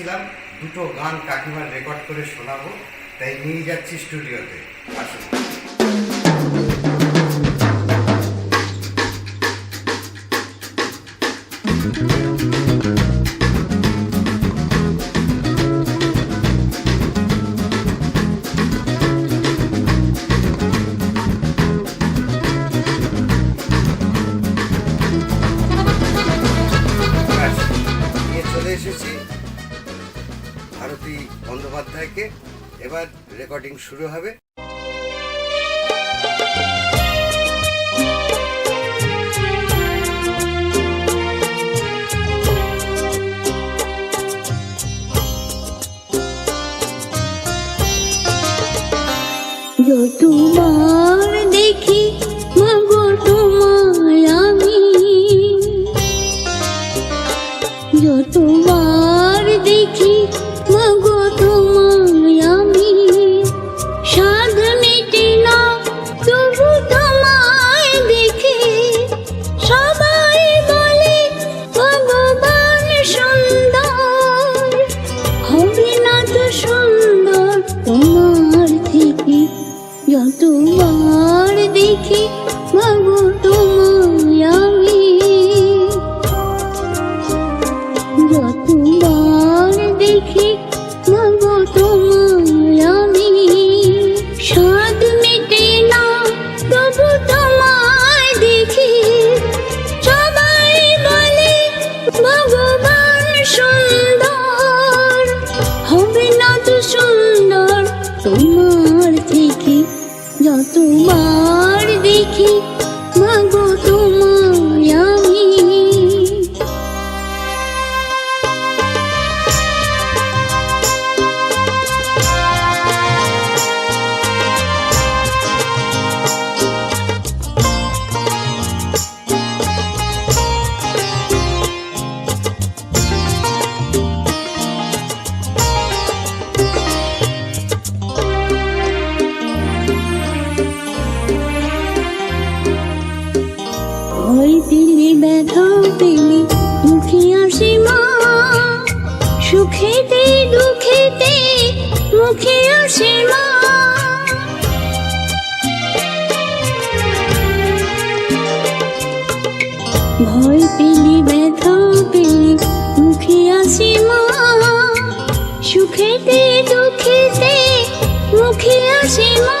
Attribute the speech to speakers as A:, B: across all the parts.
A: বলেছিলাম দুটো গান কাকিমার রেকর্ড করে শোনাবো তাই নিয়ে যাচ্ছি স্টুডিওতে আসুন। ভারতী বন্দ্যোপাধ্যায়কে এবার রেকর্ডিং শুরু হবে।
B: মুখে আসে না। ভয় পেলে ব্যথা পেলে মুখে আসে মা সুখেতে দুঃখেতে মুখে আসে মা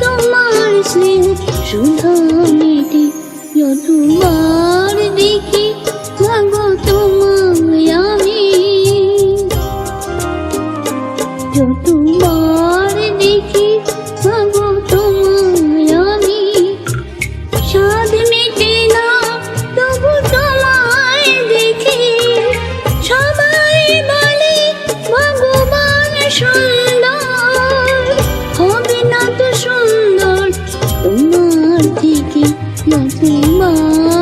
B: তোমার স্নেহ শুধু মেটে তোমার দেখি ভাগো তোমায় যত शांति की लौटने माँ